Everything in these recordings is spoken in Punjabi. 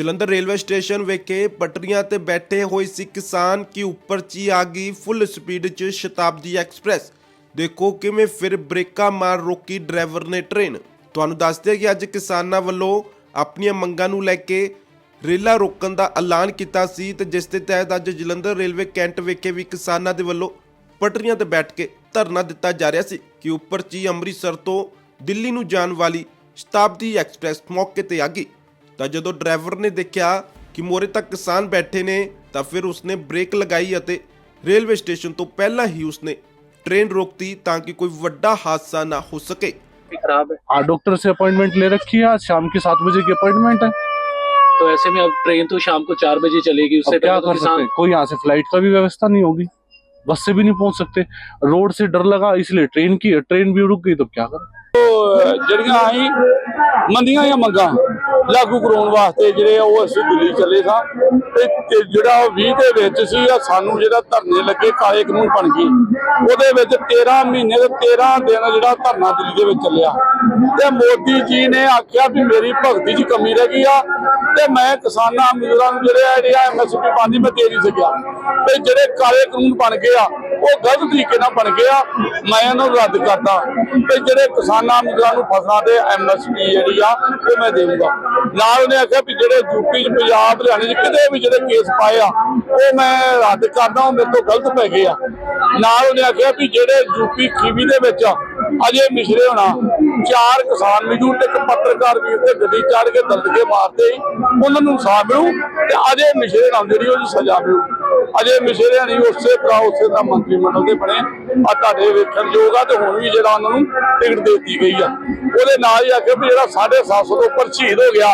ਜਲੰਧਰ ਰੇਲਵੇ ਸਟੇਸ਼ਨ ਵਿਖੇ ਪਟਰੀਆਂ ਤੇ ਬੈਠੇ ਹੋਏ ਸੀ ਕਿਸਾਨ ਕੀ ਉੱਪਰ ਚੀ ਆ ਗਈ ਫੁੱਲ ਸਪੀਡ 'ਚ ਸ਼ਤਾਬਦੀ ਐਕਸਪ੍ਰੈਸ। ਦੇਖੋ ਕਿਵੇਂ ਫਿਰ ਬ੍ਰੇਕਾਂ ਮਾਰ ਰੋਕੀ ਡਰਾਈਵਰ ਨੇ ਟ੍ਰੇਨ। ਤੁਹਾਨੂੰ ਦੱਸਦੇ ਕਿ ਅੱਜ ਕਿਸਾਨਾਂ ਵੱਲੋਂ ਆਪਣੀਆਂ ਮੰਗਾਂ ਨੂੰ ਲੈ ਕੇ ਰੇਲਾਂ ਰੋਕਣ ਦਾ ਐਲਾਨ ਕੀਤਾ ਸੀ ਤੇ ਜਿਸ ਦੇ ਤਹਿਤ ਅੱਜ ਜਲੰਧਰ ਰੇਲਵੇ ਕੈਂਟ ਵਿਖੇ ਵੀ ਕਿਸਾਨਾਂ ਦੇ ਵੱਲੋਂ ਪਟਰੀਆਂ ਤੇ ਬੈਠ ਕੇ ਧਰਨਾ ਦਿੱਤਾ ਜਾ ਰਿਹਾ ਸੀ ਕਿ ਉੱਪਰ ਚੀ ਅੰਮ੍ਰਿਤਸਰ ਤੋਂ ਦਿੱਲੀ ਨੂੰ ਜਾਣ ਵਾਲੀ ਸ਼ਤਾਬਦੀ ਐਕਸਪ੍ਰੈਸ ਮੌਕੇ ਤੇ ਆ ਗਈ। ਤਾਂ ਜਦੋਂ ਡਰਾਈਵਰ ਨੇ ਦੇਖਿਆ ਕਿ ਮੋਰੇ ਤੱਕ ਕਿਸਾਨ ਬੈਠੇ ਨੇ ਤਾਂ ਫਿਰ ਉਸਨੇ ਬ੍ਰੇਕ ਲਗਾਈ ਅਤੇ ਰੇਲਵੇ ਸਟੇਸ਼ਨ ਤੋਂ ਪਹਿਲਾਂ ਹੀ ਉਸਨੇ ਟ੍ਰੇਨ ਰੋਕਤੀ ਤਾਂ ਕਿ ਕੋਈ ਵੱਡਾ ਹਾਦਸਾ ਨਾ ਹੋ ਸਕੇ भी खराब है हाँ डॉक्टर से अपॉइंटमेंट ले रखी है आज शाम के सात बजे की अपॉइंटमेंट है तो ऐसे में अब ट्रेन तो शाम को चार बजे चलेगी अब उससे क्या पहले तो कर सकते किसान हैं कोई यहाँ से फ्लाइट का भी व्यवस्था नहीं होगी बस से भी नहीं पहुंच सकते रोड से डर लगा इसलिए ट्रेन की है ट्रेन भी रुक गई तो क्या करें ਜਿਹੜੀਆਂ ਅਸੀਂ ਮੰਦੀਆਂ ਜਾਂ ਮੰਗਾਂ ਲਾਗੂ ਕਰਾਉਣ ਵਾਸਤੇ ਜਿਹੜੇ ਆ, ਉਹ ਅਸੀਂ ਦਿੱਲੀ ਚੱਲੇ ਸਾਂ। ਤੇ ਜਿਹੜਾ ਉਹ 20 ਦੇ ਵਿੱਚ ਸੀ ਸਾਨੂੰ ਜਿਹੜਾ ਧਰਨੇ ਲੱਗੇ ਕਾਲੇ ਕਾਨੂੰਨ ਬਣ ਗਏ ਉਹਦੇ ਵਿੱਚ 13 ਮਹੀਨੇ ਤੇ 13 ਦਿਨ ਜਿਹੜਾ ਧਰਨਾ ਦਿੱਲੀ ਦੇ ਵਿੱਚ ਚੱਲਿਆ। ਤੇ ਮੋਦੀ ਜੀ ਨੇ ਆਖਿਆ ਵੀ ਮੇਰੀ ਭਗਤੀ 'ਚ ਕਮੀ ਰਹਿ ਗਈ ਆ, ਤੇ ਮੈਂ ਕਿਸਾਨਾਂ ਮਜ਼ਦੂਰਾਂ ਨੂੰ ਜਿਹੜੇ ਆ, ਜਿਹੜੇ ਐਮਐਸਪੀ ਪਾਉਂਦੀ ਮੈਂ ਦੇ ਨਹੀਂ ਸਕਿਆ ਤੇ ਜਿਹੜੇ ਕਾਲੇ ਕਾਨੂੰਨ ਬਣ ਗਏ ਆ ਉਹ ਗਲਤ ਤਰੀਕੇ ਨਾਲ ਬਣ ਗਏ ਆ ਮੈਂ ਇਹਨਾਂ ਨੂੰ ਰੱਦ ਕਰਦਾ ਤੇ ਜਿਹੜੇ ਕਿਸਾਨਾਂ ਮਜ਼ਦੂਰਾਂ ਨੂੰ ਫਸਲਾਂ ਦੇ ਐਮਐਸਪੀ ਜਿਹੜੀ ਆ, ਉਹ ਮੈਂ ਦੇਵਾਂਗਾ ਨਾਲ ਉਹਨੇ ਆਖਿਆ ਵੀ ਜਿਹੜੇ ਯੂਪੀ ਚ ਪੰਜਾਬ, ਹਰਿਆਣੇ ਚ ਕਿਤੇ ਵੀ ਜਿਹੜੇ ਕੇਸ ਪਾਏ ਆ, ਉਹ ਮੈਂ ਰੱਦ ਕਰਦਾ, ਉਹ ਮੇਰੇ ਤੋਂ ਗਲਤ ਪੈ ਗਏ ਆ। ਨਾਲ ਉਹਨੇ ਆਖਿਆ ਵੀ ਜਿਹੜੇ ਯੂਪੀ ਖੀਵੀ ਦੇ ਵਿੱਚ ਅਜੇ ਮਿਸ਼ਰੇ ਹੋਣਾ। ਚਾਰ ਕਿਸਾਨ ਮਜ਼ਦੂਰ ਤੇ ਇੱਕ ਪੱਤਰਕਾਰ ਵੀਰ ਤੇ ਗੱਡੀ ਚੜ ਕੇ ਦਰਦਗੇ ਮਾਰਦੇ ਉਹਨਾਂ ਨੂੰ ਇਨਸਾਫ ਮਿਲੂ ਤੇ ਅਜੇ ਮਿਸ਼ਰੇ ਨਾਲ ਜਿਹੜੀ ਉਹਦੀ ਸਜ਼ਾ ਮਿਲੂ। ਅਜੇ ਮਿਸ਼ਰੇ ਨਹੀਂ, ਉਸੇ ਤਰ੍ਹਾਂ ਉਸੇ ਤਰ੍ਹਾਂ ਮੰਤਰੀ ਮੰਡਲ ਦੇ ਬਣੇ। ਆ ਤੁਹਾਡੇ ਵੇਖਣ ਯੋਗ ਆ ਤੇ ਹੁਣ ਵੀ ਜਿਹੜਾ ਉਹਨਾਂ ਨੂੰ ਟਿਕਟ ਦਿੱਤੀ ਗਈ ਆ। ਉਹਦੇ ਨਾਲ ਹੀ ਆਖਿਆ ਵੀ ਜਿਹੜਾ 750 ਤੋਂ ਉੱਪਰ ਸ਼ਹੀਦ ਹੋ ਗਿਆ,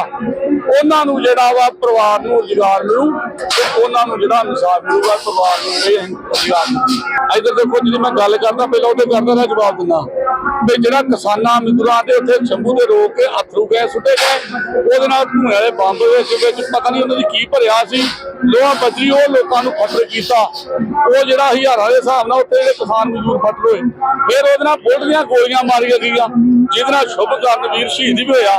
ਉਹਨਾਂ ਨੂੰ ਜਿਹੜਾ ਵਾ ਪਰਿਵਾਰ ਨੂੰ ਰੁਜ਼ਗਾਰ ਮਿਲੂ ਤੇ ਉਹਨਾਂ ਨੂੰ ਜਿਹੜਾ ਇਨਸਾਫ ਮਿਲੂਗਾ, ਪਰਿਵਾਰ ਨੂੰ ਇਹ ਰੁਜ਼ਗਾਰ ਇਧਰ ਦੇਖੋ ਜਿਹੜੀ ਮੈਂ ਗੱਲ ਕਰਦਾ, ਪਹਿਲਾਂ ਉਹਦੇ ਕਰਦਾ ਨਾ ਜਵਾਬ ਦਿੰਦਾ। ਵੀ ਜਿਹੜਾ ਕਿਸਾਨਾਂ ਮਿੱਤਰਾਂ ਦੇ ਉੱਥੇ ਸ਼ੰਭੂ ਦੇ ਰੋਕ ਕੇ ਅਥਰੂ ਗਏ, ਸੁੱਟੇ ਗਏ, ਉਹਦੇ ਨਾਲ ਧੂਏ ਵਾਲੇ ਬੰਬ ਵਿੱਚ ਵਿੱਚ ਪਤਾ ਨਹੀਂ ਉਹਨਾਂ ਦੀ ਕੀ ਭਰਿਆ ਸੀ। ਲੋਹਾ ਬਜਰੀ ਉਹ ਲੋਕਾਂ ਨੂੰ ਖਤਰੇ ਕੀਤਾ। ਉਹ ਜਿਹੜਾ ਹਜ਼ਾਰਾਂ ਦੇ ਹਿਸਾਬ ਨਾਲ ਉੱਥੇ ਜਿਹੜੇ ਕਿਸਾਨ ਮਜ਼ਦੂਰ ਫੱਟ ਹੋਏ ਫਿਰ ਉਹਦੇ ਨਾਲ ਬੁਲਟ ਦੀਆਂ ਗੋਲੀਆਂ ਮਾਰੀਆਂ ਗਈਆਂ, ਜਿਹਦੇ ਨਾਲ ਸ਼ੁਭ ਕਰਨ ਵੀਰ ਸ਼ਹੀਦ ਵੀ ਹੋਇਆ।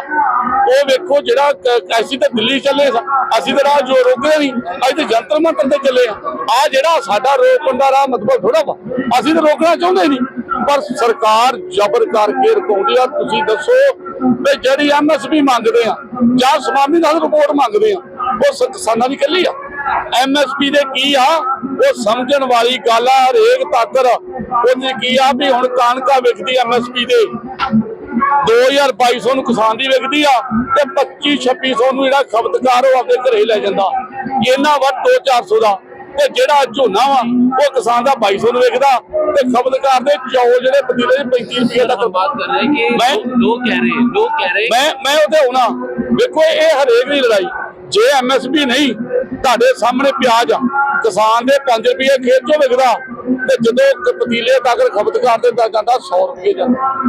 ਉਹ ਵੇਖੋ ਜਿਹੜਾ ਅਸੀਂ ਤਾਂ ਦਿੱਲੀ ਚੱਲੇ ਅਸੀਂ ਤਾਂ ਰਾਹ ਜੋ ਰੋਕਦੇ ਨਹੀਂ। ਅਸੀਂ ਤਾਂ ਜੰਤਰ ਮੰਤਰ ਤੇ ਚੱਲੇ ਆ ਆ ਜਿਹੜਾ ਸਾਡਾ ਰੋਕਣ ਦਾ ਰਾਹ ਮਤਲਬ ਥੋੜਾ ਵਾ, ਅਸੀਂ ਤਾਂ ਰੋਕਣਾ ਚਾਹੁੰਦੇ ਨਹੀਂ। ਪਰ ਸਰਕਾਰ ਜ਼ਬਰ ਕਰਕੇ ਰਕਾਉਂਦੀ ਆ, ਤੁਸੀਂ ਦੱਸੋ ਵੀ ਜਿਹੜੀ ਐਮਐਸਪੀ ਮੰਗਦੇ ਆ, ਜਾਂ ਸਵਾਮੀ ਨਾਲ ਰਿਪੋਰਟ ਮੰਗਦੇ ਆ, ਉਹ ਕਿਸਾਨਾਂ ਦੀ ਕੱਲੀ ਆ। ਐਮਐਸਪੀ ਦੇ ਕੀ ਆ? ਉਹ ਸਮਝਣ ਵਾਲੀ ਗੱਲ ਆ ਹਰੇਕ ਤਾਕਰ। ਉਹਦੀ ਕੀ ਆ ਵੀ ਹੁਣ ਕਾਨਕਾ ਵਿਕਦੀ ਐਮਐਸਪੀ ਦੇ। 2200 ਨੂੰ ਕਿਸਾਨ ਦੀ ਵਿਕਦੀ ਆ ਤੇ 25 ਨੂੰ ਜਿਹੜਾ ਖਪਤਕਾਰ ਉਹ ਆਪਣੇ ਘਰੇ ਲੈ ਜਾਂਦਾ। ਇਹਨਾਂ ਵੱਧ 2 400 ਦਾ। ਤੇ ਜਿਹੜਾ ਝੋਨਾ ਵਾ ਉਹ ਕਿਸਾਨ ਦਾ 2200 ਨੂੰ ਵਿਕਦਾ। ਤੇ ਖਪਤਕਾਰ ਦੇ ਚੌਲ ਜਿਹੜੇ ਪਤੀਲੇ 35 ਰੁਪਏ ਦਾ ਬਰਬਾਦ ਕਰ ਰਹੇ ਕਿ ਲੋਕ ਕਹਿ ਰਹੇ ਲੋਕ ਕਹਿ ਰਹੇ ਮੈਂ ਮੈਂ ਉਹਦੇ ਹੁਣਾ ਵੇਖੋ ਇਹ ਹਰੇਕ ਦੀ ਲੜਾਈ। ਜੇ ਐਮਐਸਪੀ ਨਹੀਂ, ਤੁਹਾਡੇ ਸਾਹਮਣੇ ਪਿਆਜ਼ ਆ। ਕਿਸਾਨ ਦੇ 5 ਰੁਪਏ ਖੇਤ ਚੋਂ ਵਿਕਦਾ ਤੇ ਜਦੋਂ ਕ- ਪਤੀਲੇ ਤੱਕ ਖਪਤਕਾਰ ਦੇ ਜਾਂਦਾ 100 ਰੁਪਏ ਜਾਂਦਾ।